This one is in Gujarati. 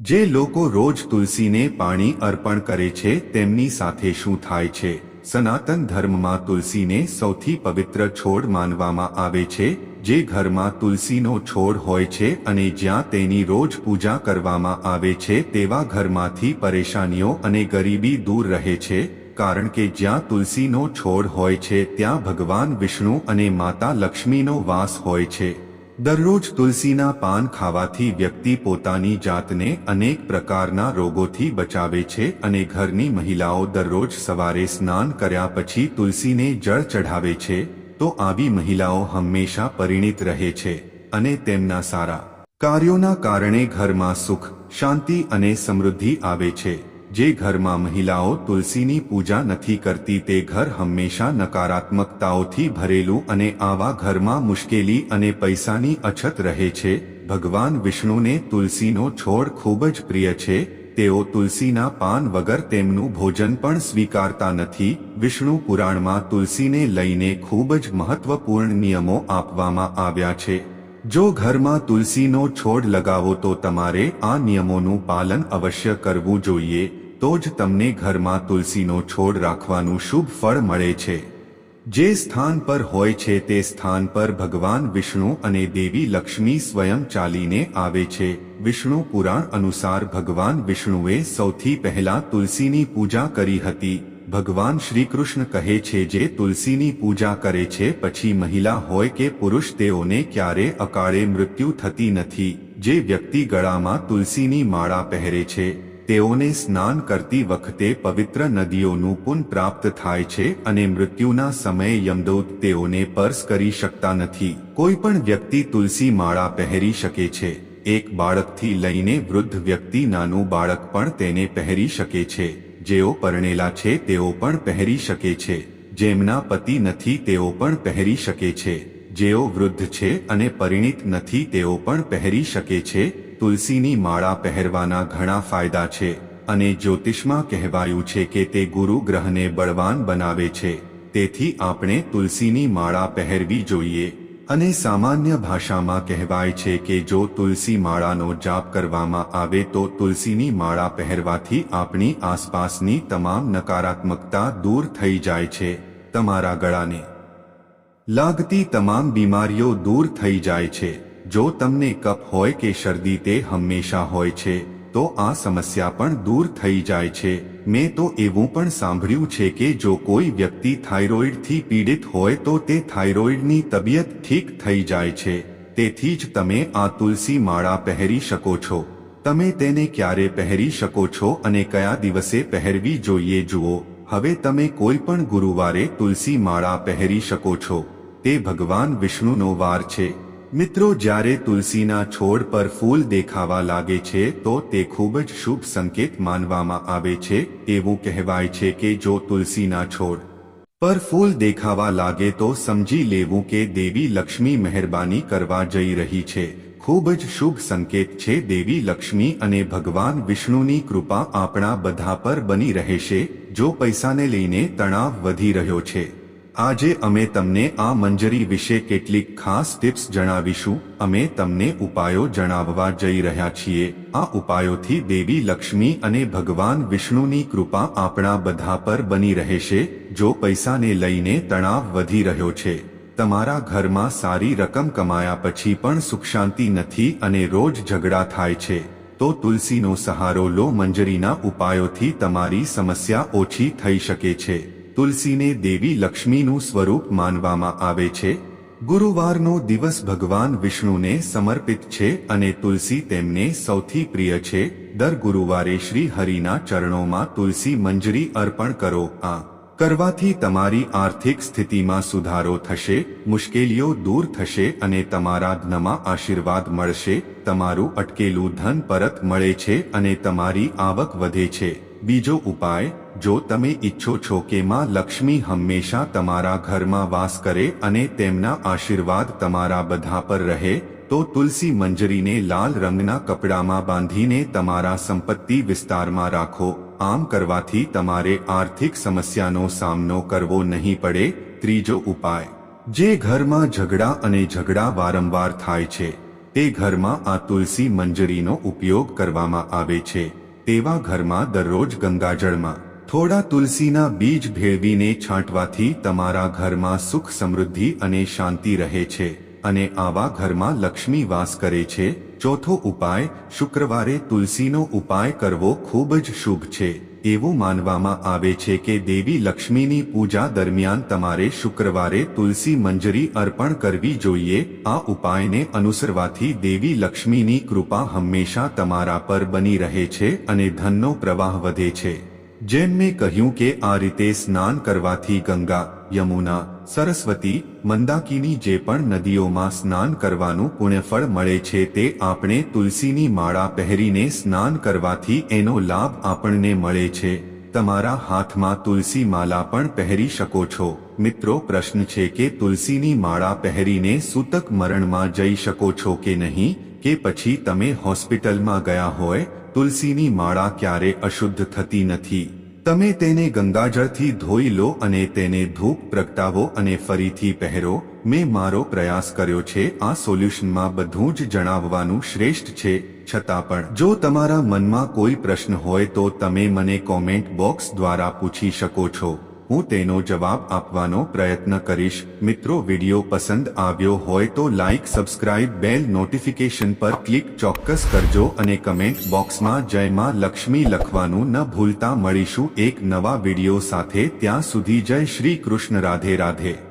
જે લોકો રોજ તુલસીને પાણી અર્પણ કરે છે, તેમની સાથે શું થાય છે? સનાતન ધર્મમાં તુલસીને સૌથી પવિત્ર છોડ માનવામાં આવે છે, જે ઘરમાં તુલસીનો છોડ હોય છે અને જ્યાં તેની રોજ પૂજા કરવામાં આવે છે, તેવા ઘરમાંથી પરેશાનીઓ અને ગરીબી દૂર રહે છે, કારણ કે જ્યાં તુલસીનો છોડ હોય છે, ત્યાં ભગવાન વિષ્ણુ અને માતા લક્ષ્મીનો વાસ હોય છે. દરરોજ તુલસીના પાન ખાવાથી વ્યક્તિ પોતાની જાતને અનેક પ્રકારના રોગોથી બચાવે છે અને ઘરની મહિલાઓ દરરોજ સવારે સ્નાન કર્યા પછી તુલસીને જળ ચઢાવે છે, તો આવી મહિલાઓ હંમેશા પરિણિત રહે છે અને તેમના સારા કાર્યોના કારણે ઘરમાં સુખ, શાંતિ અને સમૃદ્ધિ આવે છે. જે ઘરમાં મહિલાઓ તુલસીની પૂજા નથી કરતી તે ઘર હંમેશા નકારાત્મકતાઓથી ભરેલું અને આવા ઘરમાં મુશ્કેલી અને પૈસાની અછત રહે છે. ભગવાન વિષ્ણુને તુલસીનો છોડ ખૂબ જ પ્રિય છે. તેઓ તુલસીના પાન વગર તેમનું ભોજન પણ સ્વીકારતા નથી. વિષ્ણુ પુરાણમાં તુલસીને લઈને ખૂબ જ મહત્વપૂર્ણ નિયમો આપવામાં આવ્યા છે. જો ઘરમાં તુલસીનો છોડ લગાવો તો તમારે આ નિયમોનું પાલન અવશ્ય કરવું જોઈએ, તો જ તમને ઘરમાં તુલસીનો છોડ રાખવાનું શુભ ફળ મળે છે. જે સ્થાન પર હોય છે તે સ્થાન પર ભગવાન વિષ્ણુ અને દેવી લક્ષ્મી સ્વયં ચાલીને આવે છે. વિષ્ણુ પુરાણ અનુસાર ભગવાન વિષ્ણુએ સૌથી પહેલા તુલસીની પૂજા કરી હતી. ભગવાન શ્રીકૃષ્ણ કહે છે, જે તુલસીની પૂજા કરે છે, પછી મહિલા હોય કે પુરુષ, તેઓને ક્યારે અકાળે મૃત્યુ થતી નથી. જે વ્યક્તિ ગળામાં તુલસીની માળા પહેરે છે, તેઓને સ્નાન કરતી વખતે પવિત્ર નદીઓનું પુન પ્રાપ્ત થાય છે અને મૃત્યુના સમયે યમદૂત તેઓને પર્સ કરી શકતા નથી. કોઈ પણ વ્યક્તિ તુલસી માળા પહેરી શકે છે. એક બાળકથી લઈને વૃદ્ધ વ્યક્તિ નાનું બાળક પણ તેને પહેરી શકે છે. જેઓ પરણેલા છે, તેઓ પણ પહેરી શકે છે. જેમના પતિ નથી, તેઓ પણ પહેરી શકે છે. જેઓ વૃદ્ધ છે અને પરિણિત નથી, તેઓ પણ પહેરી શકે છે. તુલસીની માળા પહેરવાના ઘણા ફાયદા છે અને જ્યોતિષમાં કહેવાયું છે કે તે ગુરુ ગ્રહને બળવાન બનાવે છે. તેથી આપણે તુલસીની માળા પહેરવી જોઈએ. અને સામાન્ય ભાષામાં કહેવાય છે કે જો તુલસી માળાનો જાપ કરવામાં આવે તો તુલસીની માળા પહેરવાથી આપણી આસપાસની તમામ નકારાત્મકતા દૂર થઈ જાય છે, તમારા ગળાને. લાગતી તમામ બીમારીઓ દૂર થઈ જાય છે. જો તમને કફ હોય કે શરદી તે હંમેશા હોય છે. તો આ સમસ્યા પણ દૂર થઈ જાય છે. મેં તો એવું પણ સાંભળ્યું છે કે જો કોઈ વ્યક્તિ થાઇરોઇડથી પીડિત હોય તો તે થાઇરોઇડની તબિયત ઠીક થઈ જાય છે. તેથી જ તમે આ તુલસી માળા પહેરી શકો છો. તમે તેને ક્યારે પહેરી શકો છો અને કયા દિવસે પહેરવી જોઈએ જુઓ. હવે તમે કોઈ પણ ગુરુવારે તુલસી માળા પહેરી શકો છો. તે ભગવાન વિષ્ણુનો વાર છે. મિત્રો, જ્યારે તુલસીના છોડ પર ફૂલ દેખાવા લાગે છે, તો તે ખૂબ જ શુભ સંકેત માનવામાં આવે છે. એવું કહેવાય છે કે જો તુલસીના છોડ પર ફૂલ દેખાવા લાગે, તો સમજી લેવું કે દેવી લક્ષ્મી મહેરબાની કરવા જઈ રહી છે. ખૂબ જ શુભ સંકેત છે દેવી લક્ષ્મી અને ભગવાન વિષ્ણુની કૃપા આપણા બધા પર બની રહેશે. જો પૈસાને લઈને તણાવ વધી રહ્યો છે આજે અમે તમને આ મંજરી વિશે કેટલીક ખાસ ટિપ્સ જણાવીશું. અમે તમને ઉપાયો જણાવવા જઈ રહ્યા છીએ. આ ઉપાયોથી દેવી લક્ષ્મી અને ભગવાન વિષ્ણુની કૃપા આપણા બધા પર બની રહેશે. જો પૈસાને લઈને તણાવ વધી રહ્યો છે, તમારા ઘરમાં સારી રકમ કમાયા પછી પણ સુખ શાંતિ નથી અને રોજ ઝઘડા થાય છે, તો તુલસીનો સહારો લો. મંજરીના ઉપાયોથી તમારી સમસ્યા ઓછી થઈ શકે છે. તુલસીને દેવી લક્ષ્મીનું સ્વરૂપ માનવામાં આવે છે. ગુરુવારનો દિવસ ભગવાન વિષ્ણુને સમર્પિત છે અને તુલસી તેમને સૌથી પ્રિય છે. દર ગુરુવારે શ્રી હરિના ચરણોમાં તુલસી મંજરી અર્પણ કરો. આ કરવાથી તમારી આર્થિક સ્થિતિમાં સુધારો થશે, મુશ્કેલીઓ દૂર થશે અને તમારા ધનમાં આશીર્વાદ મળશે. તમારું અટકેલું ધન પરત મળે છે અને તમારી આવક વધે છે. બીજો ઉપાય જો તમે ઈચ્છો છો કે માં લક્ષ્મી હંમેશા તમારા ઘરમાં વાસ કરે અને તેમના આશીર્વાદ તમારા બધા પર રહે, તો તુલસી મંજરીને લાલ રંગના કપડામાં બાંધીને તમારા સંપત્તિ વિસ્તારમાં રાખો. આમ કરવાથી તમારે આર્થિક સમસ્યાનો સામનો કરવો નહીં પડે. ત્રીજો ઉપાય. જે ઘરમાં ઝઘડા અને ઝઘડા વારંવાર થાય છે, તે ઘરમાં આ તુલસી મંજરીનો ઉપયોગ કરવામાં આવે છે. તેવા ઘરમાં દરરોજ ગંગાજળમાં થોડા તુલસીના બીજ ભેળવીને છાંટવાથી તમારા ઘરમાં સુખ સમૃદ્ધિ અને શાંતિ રહે છે અને આવા ઘરમાં લક્ષ્મી વાસ કરે છે. ચોથો ઉપાય, શુક્રવારે તુલસીનો ઉપાય કરવો ખૂબ જ શુભ છે. એવું માનવામાં આવે છે કે દેવી લક્ષ્મીની પૂજા દરમિયાન તમારે શુક્રવારે તુલસી મંજરી અર્પણ કરવી જોઈએ. આ ઉપાયને અનુસરવાથી દેવી લક્ષ્મીની કૃપા હંમેશા તમારા પર બની રહે છે અને ધનનો પ્રવાહ વધે છે. જેમ મેં કહ્યું કે આ રીતે સ્નાન કરવાથી ગંગા, યમુના, સરસ્વતી, મંદાકીની જે પણ નદીઓમાં સ્નાન કરવાનું પુણ્યફળ મળે છે તે આપણે તુલસીની માળા પહેરીને સ્નાન કરવાથી એનો લાભ આપણને મળે છે. તમારા હાથમાં તુલસી માલા પણ પહેરી શકો છો. મિત્રો, પ્રશ્ન છે કે તુલસીની માળા પહેરીને સૂતક મરણમાં જઈ શકો છો કે નહીં? કે પછી તમે હોસ્પિટલમાં ગયા હોય, તુલસીની માળા ક્યારે અશુદ્ધ થતી નથી. તમે તેને ગંગાજળથી ધોઈ લો અને તેને ધૂપ પ્રગટાવો અને ફરીથી પહેરો. મેં મારો પ્રયાસ કર્યો છે, આ સોલ્યુશનમાં બધું જ જણાવવાનું શ્રેષ્ઠ છે. છતાં પણ, જો તમારા મનમાં કોઈ પ્રશ્ન હોય તો તમે મને કોમેન્ટ બોક્સ દ્વારા પૂછી શકો છો. હું તેનો જવાબ આપવાનો પ્રયત્ન કરીશ. મિત્રો, વીડિયો પસંદ આવ્યો હોય તો લાઇક સબસ્ક્રાઇબ, બેલ નોટિફિકેશન પર ક્લિક ચોક્કસ કરજો અને કમેન્ટ બોક્સમાં જય માં લક્ષ્મી લખવાનું ન ભૂલતા. મળીશું એક નવા વીડિયો સાથે. ત્યાં સુધી જય શ્રી કૃષ્ણ. રાધે રાધે.